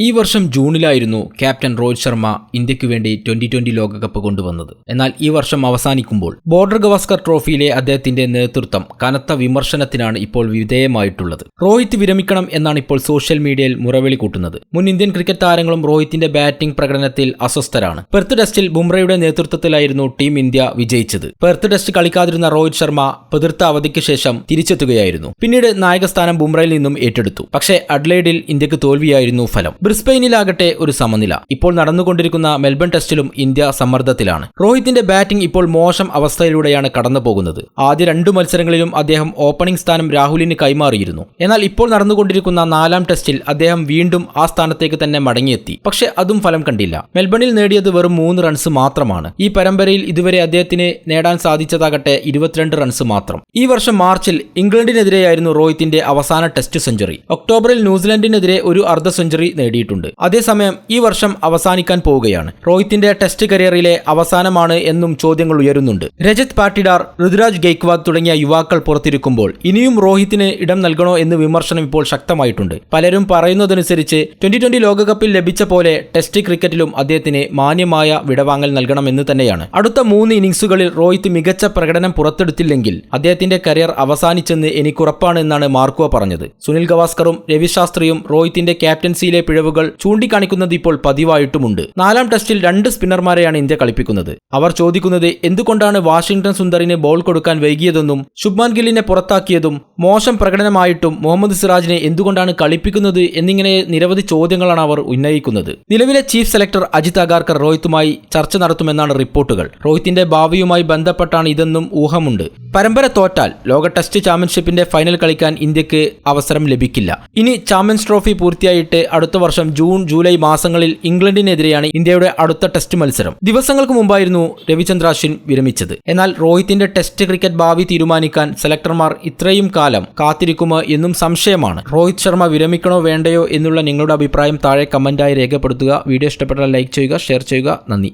ഈ വർഷം ജൂണിലായിരുന്നു ക്യാപ്റ്റൻ രോഹിത് ശർമ്മ ഇന്ത്യയ്ക്ക് വേണ്ടി ട്വന്റി ട്വന്റി ലോകകപ്പ് കൊണ്ടുവന്നത്. എന്നാൽ ഈ വർഷം അവസാനിക്കുമ്പോൾ ബോർഡർ ഗവാസ്കർ ട്രോഫിയിലെ അദ്ദേഹത്തിന്റെ നേതൃത്വം കനത്ത വിമർശനത്തിനാണ് ഇപ്പോൾ വിധേയമായിട്ടുള്ളത്. രോഹിത് വിരമിക്കണം എന്നാണ് ഇപ്പോൾ സോഷ്യൽ മീഡിയയിൽ മുറവിളി കൂട്ടുന്നത്. മുൻ ഇന്ത്യൻ ക്രിക്കറ്റ് താരങ്ങളും രോഹിത്തിന്റെ ബാറ്റിംഗ് പ്രകടനത്തിൽ അസ്വസ്ഥരാണ്. പെർത്ത് ടെസ്റ്റിൽ ബുംറയുടെ നേതൃത്വത്തിലായിരുന്നു ടീം ഇന്ത്യ വിജയിച്ചത്. പെർത്ത് ടെസ്റ്റ് കളിക്കാതിരുന്ന രോഹിത് ശർമ്മ പെതിർത്ത അവധിക്ക് ശേഷം തിരിച്ചെത്തുകയായിരുന്നു. പിന്നീട് നായകസ്ഥാനം ബുംറയിൽ നിന്നും ഏറ്റെടുത്തു. പക്ഷേ അഡ്ലൈഡിൽ ഇന്ത്യയ്ക്ക് തോൽവിയായിരുന്നു ഫലം. ബ്രിസ്ബെയിനിലാകട്ടെ ഒരു സമനില. ഇപ്പോൾ നടന്നുകൊണ്ടിരിക്കുന്ന മെൽബൺ ടെസ്റ്റിലും ഇന്ത്യ സമ്മർദ്ദത്തിലാണ്. രോഹിത്തിന്റെ ബാറ്റിംഗ് ഇപ്പോൾ മോശം അവസ്ഥയിലൂടെയാണ് കടന്നു പോകുന്നത് ആദ്യ രണ്ടു മത്സരങ്ങളിലും അദ്ദേഹം ഓപ്പണിംഗ് സ്ഥാനം രാഹുലിന് കൈമാറിയിരുന്നു. എന്നാൽ ഇപ്പോൾ നടന്നുകൊണ്ടിരിക്കുന്ന നാലാം ടെസ്റ്റിൽ അദ്ദേഹം വീണ്ടും ആ സ്ഥാനത്തേക്ക് തന്നെ മടങ്ങിയെത്തി. പക്ഷേ അതും ഫലം കണ്ടില്ല. മെൽബണിൽ നേടിയത് വെറും മൂന്ന് റൺസ് മാത്രമാണ്. ഈ പരമ്പരയിൽ ഇതുവരെ അദ്ദേഹത്തിന് നേടാൻ സാധിച്ചതാകട്ടെ ഇരുപത്തിരണ്ട് റൺസ് മാത്രം. ഈ വർഷം മാർച്ചിൽ ഇംഗ്ലണ്ടിനെതിരെയായിരുന്നു രോഹിത്തിന്റെ അവസാന ടെസ്റ്റ് സെഞ്ചുറി. ഒക്ടോബറിൽ ന്യൂസിലൻഡിനെതിരെ ഒരു അർദ്ധ സെഞ്ചുറി നേടിയിട്ടുണ്ട്. അതേസമയം ഈ വർഷം അവസാനിക്കാൻ പോവുകയാണ്. രോഹിത്തിന്റെ ടെസ്റ്റ് കരിയറിലെ അവസാനമാണ് എന്നും ചോദ്യങ്ങൾ ഉയരുന്നുണ്ട്. രജത് പാട്ടിഡാർ ഋതുരാജ് ഗെയ്ക്വാദ് തുടങ്ങിയ യുവാക്കൾ പുറത്തിരിക്കുമ്പോൾ ഇനിയും രോഹിത്തിന് ഇടം നൽകണോ എന്ന് വിമർശനം ഇപ്പോൾ ശക്തമായിട്ടുണ്ട്. പലരും പറയുന്നതനുസരിച്ച് ട്വന്റി ട്വന്റി ലോകകപ്പിൽ ലഭിച്ച പോലെ ടെസ്റ്റ് ക്രിക്കറ്റിലും അദ്ദേഹത്തിന് മാന്യമായ വിടവാങ്ങൽ നൽകണമെന്ന് തന്നെയാണ്. അടുത്ത മൂന്ന് ഇന്നിംഗ്സുകളിൽ രോഹിത് മികച്ച പ്രകടനം പുറത്തെടുത്തില്ലെങ്കിൽ അദ്ദേഹത്തിന്റെ കരിയർ അവസാനിച്ചെന്ന് എനിക്കുറപ്പാണ് എന്നാണ് മാർക്കുവ പറഞ്ഞത്. സുനിൽ ഗവാസ്കറും രവിശാസ്ത്രിയും രോഹിത്തിന്റെ ക്യാപ്റ്റൻസിയിലെ പിഴവുകൾ ചൂണ്ടിക്കാണിക്കുന്നത് ഇപ്പോൾ പതിവായിട്ടുമുണ്ട്. നാലാം ടെസ്റ്റിൽ രണ്ട് സ്പിന്നർമാരെയാണ് ഇന്ത്യ കളിപ്പിക്കുന്നത്. അവർ ചോദിക്കുന്നത് എന്തുകൊണ്ടാണ് വാഷിംഗ്ടൺ സുന്ദറിന് ബോൾ കൊടുക്കാൻ വൈകിയതെന്നും ശുഭ്മാൻ ഗില്ലിനെ പുറത്താക്കിയതും മോശം പ്രകടനമായിട്ടും മുഹമ്മദ് സിറാജിനെ എന്തുകൊണ്ടാണ് കളിപ്പിക്കുന്നത് എന്നിങ്ങനെ നിരവധി ചോദ്യങ്ങളാണ് അവർ ഉന്നയിക്കുന്നത്. നിലവിലെ ചീഫ് സെലക്ടർ അജിത് അഗാർക്കർ രോഹിത്തുമായി ചർച്ച നടത്തുമെന്നാണ് റിപ്പോർട്ടുകൾ. രോഹിത്തിന്റെ ഭാവിയുമായി ബന്ധപ്പെട്ടാണ് ഇതെന്നും ഊഹമുണ്ട്. പരമ്പര തോറ്റാൽ ലോക ടെസ്റ്റ് ചാമ്പ്യൻഷിപ്പിന്റെ ഫൈനൽ കളിക്കാൻ ഇന്ത്യയ്ക്ക് അവസരം ലഭിക്കില്ല. ഇനി ചാമ്പ്യൻസ് ട്രോഫി പൂർത്തിയായിട്ട് അടുത്ത വർഷം ജൂൺ ജൂലൈ മാസങ്ങളിൽ ഇംഗ്ലണ്ടിനെതിരെയാണ് ഇന്ത്യയുടെ അടുത്ത ടെസ്റ്റ് മത്സരം. ദിവസങ്ങൾക്ക് മുമ്പായിരുന്നു രവിചന്ദ്ര അശ്വിൻ വിരമിച്ചത്. എന്നാൽ രോഹിത്തിന്റെ ടെസ്റ്റ് ക്രിക്കറ്റ് ഭാവി തീരുമാനിക്കാൻ സെലക്ടർമാർ ഇത്രയും കാലം കാത്തിരിക്കുമോ എന്നും സംശയമാണ്. രോഹിത് ശർമ്മ വിരമിക്കണോ വേണ്ടയോ എന്നുള്ള നിങ്ങളുടെ അഭിപ്രായം താഴെ കമന്റായി രേഖപ്പെടുത്തുക. വീഡിയോ ഇഷ്ടപ്പെട്ടാൽ ലൈക്ക് ചെയ്യുക ഷെയർ ചെയ്യുക. നന്ദി.